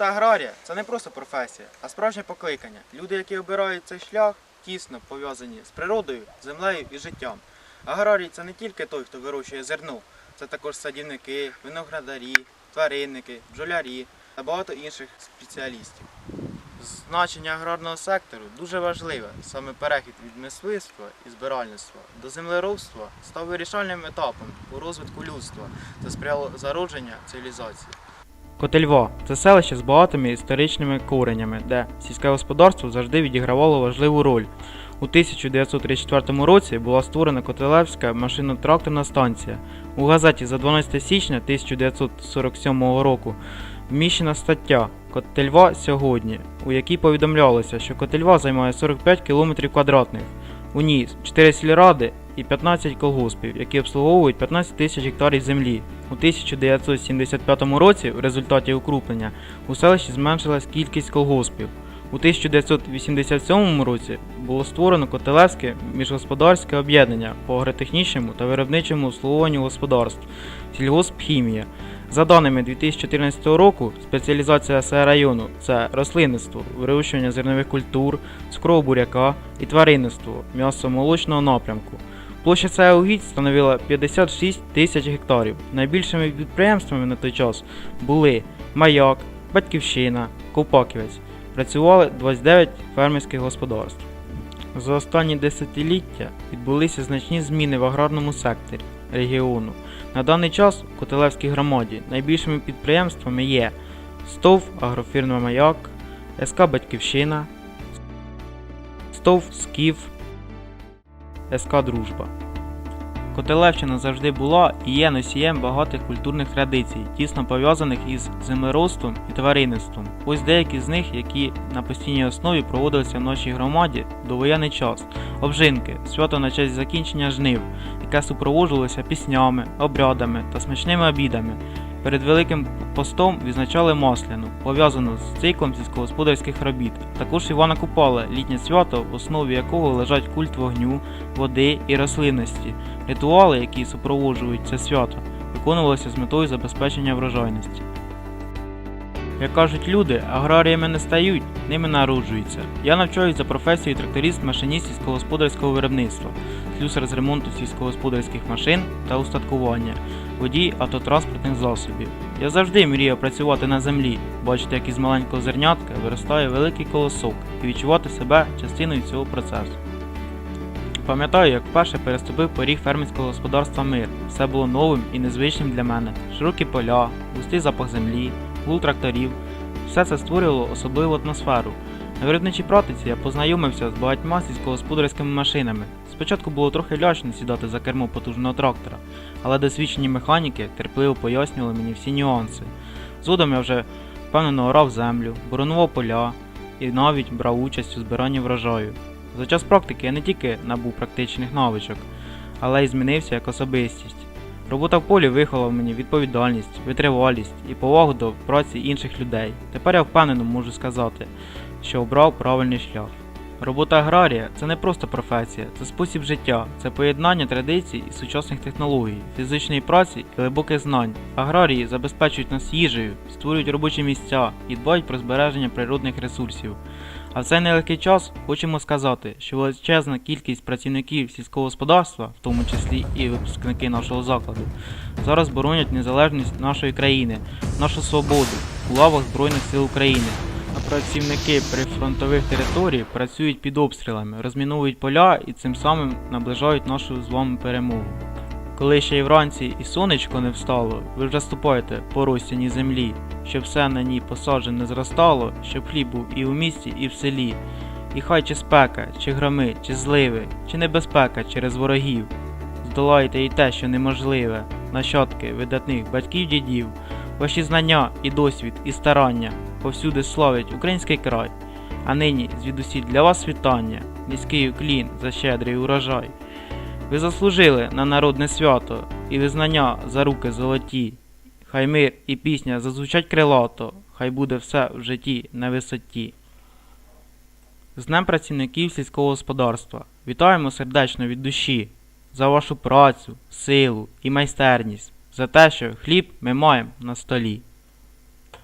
Робота аграрія це не просто професія, а справжнє покликання. Люди, які обирають цей шлях, тісно пов'язані з природою, землею і життям. Аграрій це не тільки той, хто вирощує зерно, це також садівники, виноградарі, тваринники, бджолярі та багато інших спеціалістів. Значення аграрного сектору дуже важливе. Саме перехід від мисливства і збиральництва до землеробства став вирішальним етапом у розвитку людства та сприяло зародження цивілізації. Котельва це селище з багатими історичними коренями, де сільське господарство завжди відігравало важливу роль. У 1934 році була створена Котелевська машино-тракторна станція. У газеті за 12 січня 1947 року вміщена стаття Котельва сьогодні, у якій повідомлялося, що Котельва займає 45 км квадратних. У ній 4 сільради і 15 колгоспів, які обслуговують 15 тисяч гектарів землі. У 1975 році, в результаті укрупнення, у селищі зменшилась кількість колгоспів. У 1987 році було створено Котелевське міжгосподарське об'єднання по агротехнічному та виробничому обслуговуванню господарств сільгоспхімія. За даними 2014 року, спеціалізація СР району це рослинництво, вирощування зернових культур, цукрового буряка і тваринництво м'ясо-молочного напрямку. Площа цього угідь становила 56 тисяч гектарів. Найбільшими підприємствами на той час були Маяк, Батьківщина, Ковпаківець. Працювали 29 фермерських господарств. За останні десятиліття відбулися значні зміни в аграрному секторі регіону. На даний час у Котелевській громаді найбільшими підприємствами є СТОВ Агрофірма Маяк, СК Батьківщина, СТОВ Скіф, СК Дружба. Котелевщина завжди була і є носієм багатих культурних традицій, тісно пов'язаних із землеробством і тваринництвом. Ось деякі з них, які на постійній основі проводилися в нашій громаді до воєнний час. Обжинки, свято на честь закінчення жнив, яке супроводжувалося піснями, обрядами та смачними обідами. Перед Великим постом відзначали масляну, пов'язану з циклом сільськогосподарських робіт. Також Івана Купала, літнє свято, в основі якого лежать культ вогню, води і рослинності. Ритуали, які супроводжують це свято, виконувалися з метою забезпечення врожайності. Як кажуть люди, аграріями не стають, ними народжуються. Я навчаюсь за професією тракторист-машиніст сільськогосподарського виробництва, слюсар з ремонту сільськогосподарських машин та устаткування, водій автотранспортних засобів. Я завжди мріяв працювати на землі, бачити, як із маленького зернятка виростає великий колосок і відчувати себе частиною цього процесу. Пам'ятаю, як вперше переступив поріг фермерського господарства мир. Все було новим і незвичним для мене. Широкі поля, густий запах землі, гул тракторів. Все це створювало особливу атмосферу. На виробничій практиці я познайомився з багатьма сільськогосподарськими машинами. Спочатку було трохи лячно сідати за кермо потужного трактора, але досвідчені механіки терпливо пояснювали мені всі нюанси. Згодом я вже впевнено орав землю, боронував поля і навіть брав участь у збиранні врожаю. За час практики я не тільки набув практичних навичок, але й змінився як особистість. Робота в полі виховала мені відповідальність, витривалість і повагу до праці інших людей. Тепер я впевнено можу сказати, що обрав правильний шлях. Робота аграрія це не просто професія, це спосіб життя, це поєднання традицій і сучасних технологій, фізичної праці і глибоких знань. Аграрії забезпечують нас їжею, створюють робочі місця і дбають про збереження природних ресурсів. А в цей нелегкий час хочемо сказати, що величезна кількість працівників сільського господарства, в тому числі і випускники нашого закладу, зараз боронять незалежність нашої країни, нашу свободу у лавах Збройних сил України. А працівники прифронтових територій працюють під обстрілами, розміновують поля і цим самим наближають нашу з вами перемогу. Коли ще й вранці і сонечко не встало, ви вже ступаєте по розтяній землі, щоб все на ній посаджене зростало, щоб хліб був і у місті, і в селі. І хай чи спека, чи громи, чи зливи, чи небезпека через ворогів. Здолайте і те, що неможливе, нащадки видатних батьків дідів, ваші знання і досвід, і старання повсюди славять український край. А нині звідусіль для вас вітання, низький уклін за щедрий урожай. Ви заслужили на народне свято і визнання за руки золоті. Хай мир і пісня зазвучать крилато, хай буде все в житті на висоті. З Днем працівників сільського господарства вітаємо сердечно від душі за вашу працю, силу і майстерність, за те, що хліб ми маємо на столі.